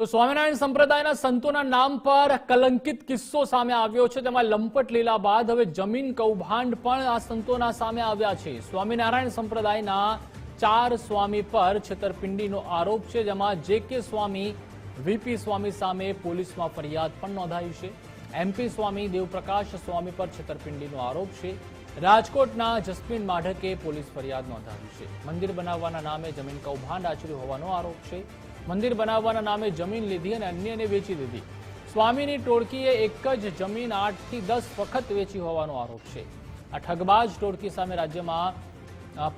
તો સ્વામિનારાયણ સંપ્રદાયના સંતોના નામ પર કલંકિત કિસ્સો સામે આવ્યો છે તેમાં લંપટ લીલા બાદ હવે જમીન કૌભાંડ પણ આ સંતોના સામે આવ્યા છે. સ્વામિનારાયણ સંપ્રદાયના ચાર સ્વામી પર છેતરપિંડીનો આરોપ છે, જેમાં જે કે સ્વામી વીપી સ્વામી સામે પોલીસમાં ફરિયાદ પણ નોંધાઈ છે. એમપી સ્વામી દેવપ્રકાશ સ્વામી પર છેતરપિંડીનો આરોપ છે. રાજકોટના જસ્મીન માઢકે પોલીસ ફરિયાદ નોંધાવી છે. મંદિર બનાવવાના નામે જમીન કૌભાંડ આચર્યું હોવાનો આરોપ છે. મંદિર બનાવવાના નામે જમીન લીધી અને અન્યને વેચી દીધી. સ્વામીની ટોળકીએ એક જ જમીન આઠથી દસ વખત વેચી હોવાનો આરોપ છે. આ ઠગબાજ ટોળકી સામે રાજ્યમાં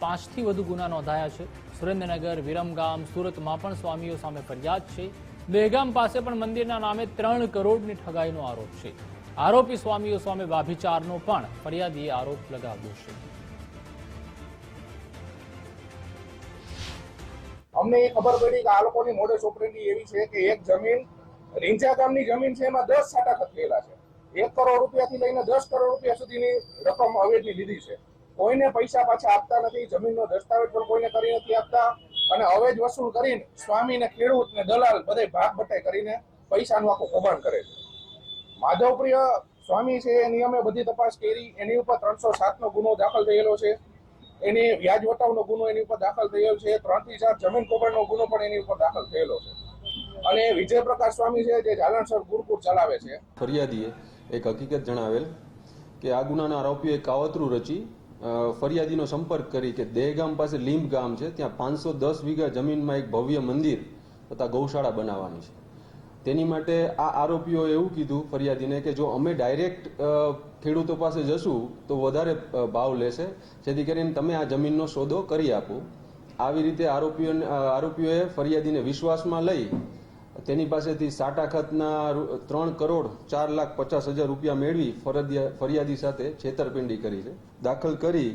પાંચથી વધુ ગુના નોંધાયા છે. સુરેન્દ્રનગર, વિરમગામ, સુરતમાં પણ સ્વામીઓ સામે ફરિયાદ છે. દહેગામ પાસે પણ મંદિરના નામે ત્રણ કરોડની ઠગાઈનો આરોપ છે. આરોપી સ્વામીઓ સામે વાભિચારનો પણ ફરિયાદીએ આરોપ લગાવ્યો છે. અમને એ ખબર પડી કે આ લોકોની મોડેસ ઓપરેન્ડી એવી છે કે એક જમીન રીંચા ગામની જમીન છે, એમાં દસ સાટા ખતરેલા છે. એક કરોડ રૂપિયાથી લઈને દસ કરોડ રૂપિયા સુધીની રકમ અવેજી લીધી છે. કોઈને પૈસા પાછા આપતા નથી, જમીનનો દસ્તાવેજ પણ કોઈને કરી નથી આપતા. અને અવેજ વસૂલ કરીને સ્વામી ને ખેડૂત ને દલાલ બધે ભાગ બટાઈ કરીને પૈસાનું આખું કૌભાંડ કરે છે. માધવપ્રિય સ્વામી છે એ નિયમે બધી તપાસ કરી. એની ઉપર ત્રણસો સાતનો ગુનો દાખલ થયેલો છે. એની વ્યાજ વટાવનો ગુનો એની ઉપર દાખલ થયેલો છે. ત્રણથી ચાર જમીન કૌભાંડનો ગુનો પણ એની ઉપર દાખલ થયેલો છે. અને વિજય પ્રકાશ સ્વામી છે, જે જાલણસર ગુરુકુળ ચલાવે છે. ફરિયાદીએ એક હકીકત જણાવેલ કે આ ગુનાના આરોપીએ કાવતરું રચી ફરિયાદીનો સંપર્ક કરી કે દેહગામ પાસે લીંબ ગામ છે, ત્યાં પાંચસો દસ વીઘા જમીનમાં એક ભવ્ય મંદિર તથા ગૌશાળા બનાવવાની છે. તેની માટે આ આરોપીઓએ એવું કીધું ફરિયાદીને કે જો અમે ડાયરેક્ટ ખેડૂતો પાસે જશું તો વધારે ભાવ લેશે. જેથી કરીને તમે આ જમીનનો સોદો કરી આપો. આવી રીતે આરોપીઓને આરોપીઓએ ફરિયાદીને વિશ્વાસમાં લઈ તેની પાસેથી સાટા ખતના ત્રણ કરોડ ચાર લાખ પચાસ હજાર રૂપિયા મેળવી ફરિયાદી સાથે છેતરપિંડી કરી છે. દાખલ કરી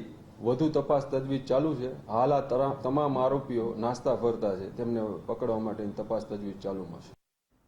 વધુ તપાસ તજવીજ ચાલુ છે. હાલ આ તમામ આરોપીઓ નાસ્તા ફરતા છે. તેમને પકડવા માટેની તપાસ તજવીજ ચાલુમાં છે